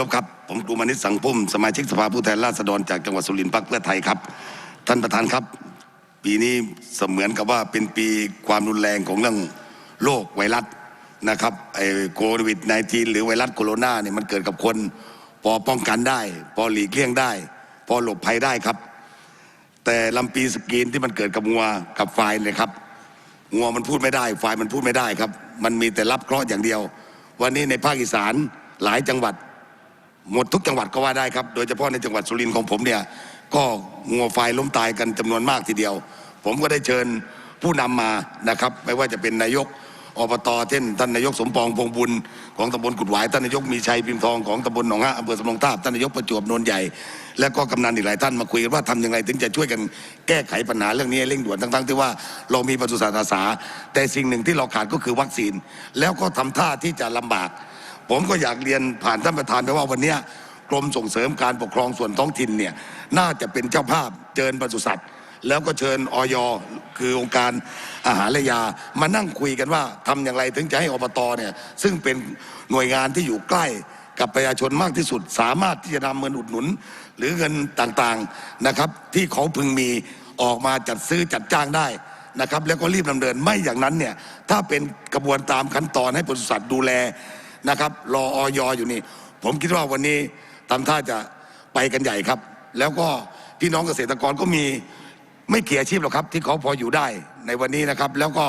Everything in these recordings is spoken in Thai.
รบครับ ผมกรุมานิสังพุ่มสมาชิกสภาผู้แทนราษฎรจากจังหวัดสุรินทร์พรรคเพื่อไทยครับ ท่านประธานครับ ปีนี้เสมือนกับว่าเป็นปีความรุนแรงของเรื่องโรคไวรัสนะครับไอ้โควิด -19 หรือไวรัสโคโรนาเนี่ยมันเกิดกับคน พอป้องกันได้ พอหลีกเลี่ยงได้ พอหลบภัยได้ครับ แต่ลำปีสกรีนที่มันเกิดกับงัวกับไฟเนี่ยครับงัวมันพูดไม่ได้ฝ่ายมันพูดไม่ได้ครับ มันมีแต่รับเคราะห์อย่างเดียว วันนี้ในภาคอีสานหลายจังหวัด หมดทุกจังหวัดก็ว่าได้ครับ โดยเฉพาะในจังหวัดสุรินทร์ของผมเนี่ยก็งัวไฟล้มตายกันจำนวนมากทีเดียว ผมก็ได้เชิญผู้นำมานะครับ ไม่ว่าจะเป็นนายกอบตเช่นท่านนายกสมปองพงบุญของตำบลกุดหวายท่านนายกมีชัยพิมพ์ทองของตำบลหนองฮะอำเภอสำรงทาบท่านนายกประจวบโนนใหญ่ และก็กำนันอีกหลายท่านมาคุยกันว่าทำยังไงถึงจะช่วยกันแก้ไขปัญหาเรื่องนี้เร่งด่วนทั้งๆที่ว่าเรามีปศุสัตว์อาสาแต่สิ่งหนึ่งที่เราขาดก็คือวัคซีน แล้วก็ทำท่าที่จะลำบาก ผมก็อยากเรียนผ่านท่านประธานไปว่าวันนี้กรมส่งเสริมการปกครองส่วนท้องถิ่นเนี่ยน่าจะเป็นเจ้าภาพเชิญปศุสัตว์ แล้วก็เชิญออยคือองค์การอาหารและยามานั่งคุยกันว่าทำอย่างไรถึงจะให้อบตเนี่ยซึ่งเป็นหน่วยงานที่อยู่ใกล้กับประชาชนมากที่สุด สามารถที่จะนำเงินอุดหนุน หรือเงินต่างๆนะครับ ที่เขาพึงมีออกมาจัดซื้อจัดจ้างได้นะครับ แล้วก็รีบดำเนินไม่อย่างนั้นเนี่ยถ้าเป็นกระบวนตามขั้นตอนให้ปศุสัตว์ดูแล นะครับ รอออยอยู่นี่ ผมคิดว่าวันนี้ทำท่าจะไปกันใหญ่ครับ แล้วก็พี่น้องเกษตรกรก็มีไม่เกี่ยอาชีพหรอกครับ ที่เขาพออยู่ได้ในวันนี้นะครับ แล้วก็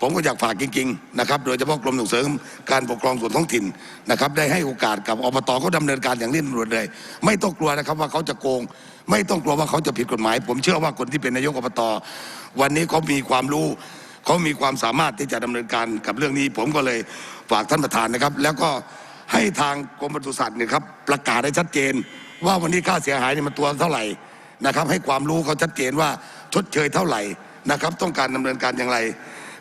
ผมก็อยากฝากจริงๆนะครับ โดยเฉพาะกรมส่งเสริมการปกครองส่วนท้องถิ่นนะครับ ได้ให้โอกาสกับอบตเขาดำเนินการอย่างเร่งด่วนเลย ไม่ต้องกลัวนะครับว่าเขาจะโกง ไม่ต้องกลัวว่าเขาจะผิดกฎหมาย ผมเชื่อว่าคนที่เป็นนายกอบตวันนี้เขามีความรู้ เขามีความสามารถที่จะดำเนินการกับเรื่องนี้ ผมก็เลยฝากท่านประธานนะครับ แล้วก็ให้ทางกรมปศุสัตว์เนี่ยครับประกาศให้ชัดเจน ว่าวันนี้ค่าเสียหายเนี่ยมันตัวเท่าไหร่นะครับ ให้ความรู้เขาชัดเจนว่าชดเชยเท่าไหร่นะครับ ต้องการดำเนินการอย่างไร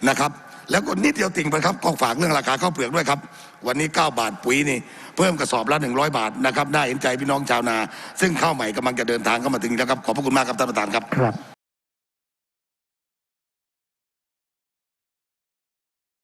นะครับแล้วก็นิดเดียวติ่งไปครับก็ฝากเรื่องราคาข้าวเปลือกด้วยครับ วันนี้ 9 บาทปุ๋ยนี่ เพิ่มกระสอบละ 100 บาทนะครับน่าเห็นใจพี่น้องชาวนา ซึ่งข้าวใหม่กำลังจะเดินทางเข้ามาถึงแล้วครับ ขอบพระคุณมากครับท่านประธานครับครับ